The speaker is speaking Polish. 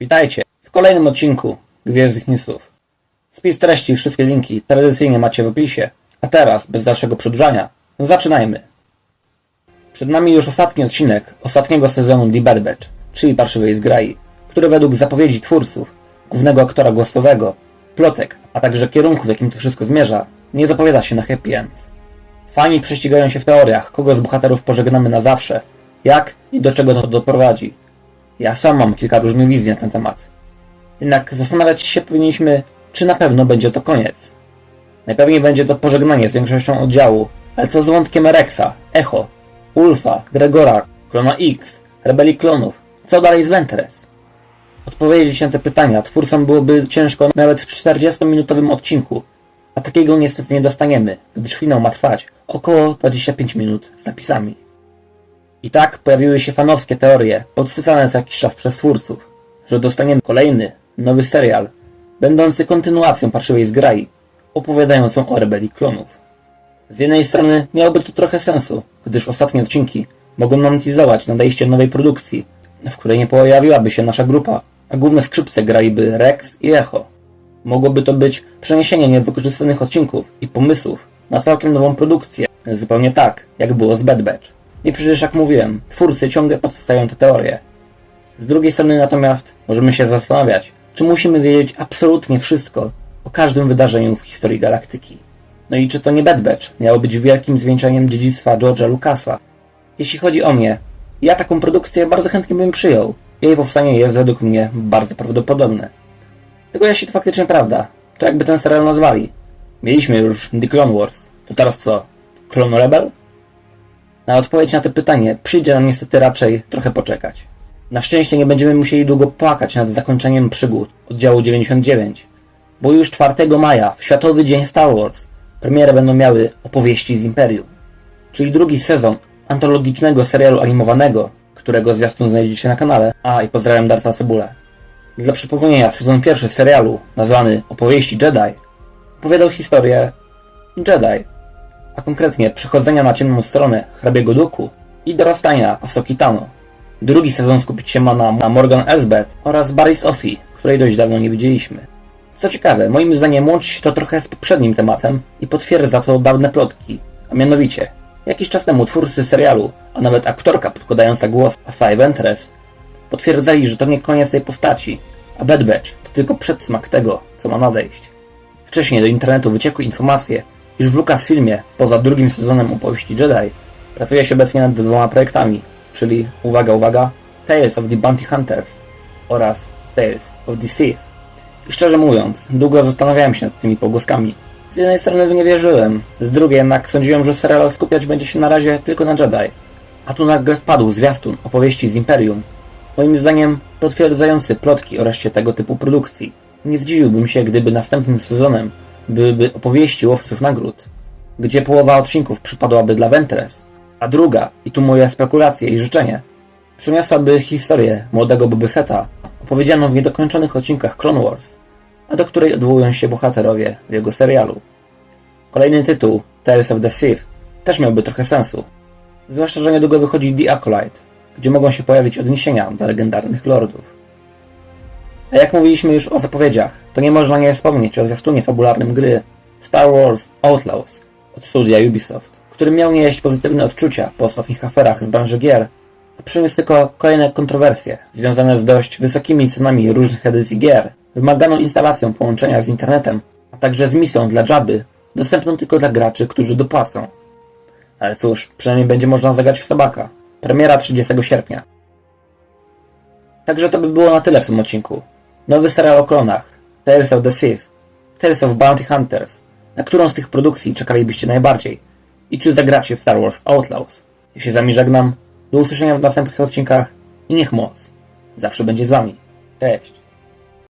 Witajcie w kolejnym odcinku Gwiezdnych Newsów. Spis treści i wszystkie linki tradycyjnie macie w opisie, a teraz, bez dalszego przedłużania, zaczynajmy. Przed nami już ostatni odcinek ostatniego sezonu The Bad Batch, czyli Parszywej Zgrai, który według zapowiedzi twórców, głównego aktora głosowego, plotek, a także kierunku, w jakim to wszystko zmierza, nie zapowiada się na happy end. Fani prześcigają się w teoriach, kogo z bohaterów pożegnamy na zawsze, jak i do czego to doprowadzi. Ja sam mam kilka różnych wizji na ten temat. Jednak zastanawiać się powinniśmy, czy na pewno będzie to koniec. Najpewniej będzie to pożegnanie z większością oddziału, ale co z wątkiem Rexa, Echo, Ulfa, Gregora, Klona X, Rebelii Klonów? Co dalej z Ventress? Odpowiedzieć na te pytania twórcom byłoby ciężko nawet w 40-minutowym odcinku, a takiego niestety nie dostaniemy, gdyż finał ma trwać około 25 minut z napisami. I tak pojawiły się fanowskie teorie, podsycane co jakiś czas przez twórców, że dostaniemy kolejny, nowy serial, będący kontynuacją Parszywej Zgrai, opowiadającą o rebelii klonów. Z jednej strony miałoby to trochę sensu, gdyż ostatnie odcinki mogą nam teasować nadejście nowej produkcji, w której nie pojawiłaby się nasza grupa, a główne skrzypce graliby Rex i Echo. Mogłoby to być przeniesienie niewykorzystanych odcinków i pomysłów na całkiem nową produkcję, zupełnie tak, jak było z Bad Batch. I przecież jak mówiłem, twórcy ciągle podstawiają te teorie. Z drugiej strony natomiast możemy się zastanawiać, czy musimy wiedzieć absolutnie wszystko o każdym wydarzeniu w historii galaktyki. No i czy to nie Bad Batch miało być wielkim zwieńczeniem dziedzictwa George'a Lucasa? Jeśli chodzi o mnie, ja taką produkcję bardzo chętnie bym przyjął. Jej powstanie jest według mnie bardzo prawdopodobne. Tylko jeśli to faktycznie prawda, to jakby ten serial nazwali? Mieliśmy już The Clone Wars, to teraz co? Clone Rebel? Na odpowiedź na to pytanie przyjdzie nam niestety raczej trochę poczekać. Na szczęście nie będziemy musieli długo płakać nad zakończeniem przygód oddziału 99, bo już 4 maja, w Światowy Dzień Star Wars, premierę będą miały opowieści z Imperium, czyli drugi sezon antologicznego serialu animowanego, którego zwiastun znajdziecie na kanale. A i pozdrawiam Darta Cebulę. Dla przypomnienia, sezon pierwszy serialu, nazwany Opowieści Jedi, opowiadał historię Jedi, a konkretnie przechodzenia na ciemną stronę hrabiego Duku i dorastania Asoki Tano. Drugi sezon skupić się ma na, na Morgan Elsbeth oraz Barry Sophie, której dość dawno nie widzieliśmy. Co ciekawe, moim zdaniem łączy się to trochę z poprzednim tematem i potwierdza to dawne plotki, a mianowicie jakiś czas temu twórcy serialu, a nawet aktorka podkładająca głos Asai Ventress potwierdzali, że to nie koniec tej postaci, a Bad Batch to tylko przedsmak tego, co ma nadejść. Wcześniej do internetu wyciekły informacje, iż w Lucasfilmie, poza drugim sezonem opowieści Jedi, pracuje się obecnie nad dwoma projektami, czyli, uwaga, uwaga, Tales of the Bounty Hunters oraz Tales of the Sith. I szczerze mówiąc, długo zastanawiałem się nad tymi pogłoskami. Z jednej strony w nie wierzyłem, z drugiej jednak sądziłem, że serial skupiać będzie się na razie tylko na Jedi. A tu nagle wpadł zwiastun opowieści z Imperium, moim zdaniem potwierdzający plotki o reszcie tego typu produkcji. Nie zdziwiłbym się, gdyby następnym sezonem byłyby opowieści łowców nagród, gdzie połowa odcinków przypadłaby dla Ventress, a druga, i tu moje spekulacje i życzenie, przyniosłaby historię młodego Boba Fetta, opowiedzianą w niedokończonych odcinkach Clone Wars, a do której odwołują się bohaterowie w jego serialu. Kolejny tytuł, Tales of the Sith, też miałby trochę sensu, zwłaszcza, że niedługo wychodzi The Acolyte, gdzie mogą się pojawić odniesienia do legendarnych lordów. A jak mówiliśmy już o zapowiedziach, to nie można nie wspomnieć o zwiastunie fabularnym gry Star Wars Outlaws od studia Ubisoft, który miał nieść pozytywne odczucia po ostatnich aferach z branży gier, a przyniósł tylko kolejne kontrowersje związane z dość wysokimi cenami różnych edycji gier, wymaganą instalacją połączenia z internetem, a także z misją dla Jabby, dostępną tylko dla graczy, którzy dopłacą. Ale cóż, przynajmniej będzie można zagrać w Sabaka. Premiera 30 sierpnia. Także to by było na tyle w tym odcinku. Nowy serial o klonach, Tales of the Sith, Tales of Bounty Hunters, na którą z tych produkcji czekalibyście najbardziej i czy zagracie w Star Wars Outlaws. Ja się z wami żegnam, do usłyszenia w następnych odcinkach i niech moc zawsze będzie z wami. Cześć!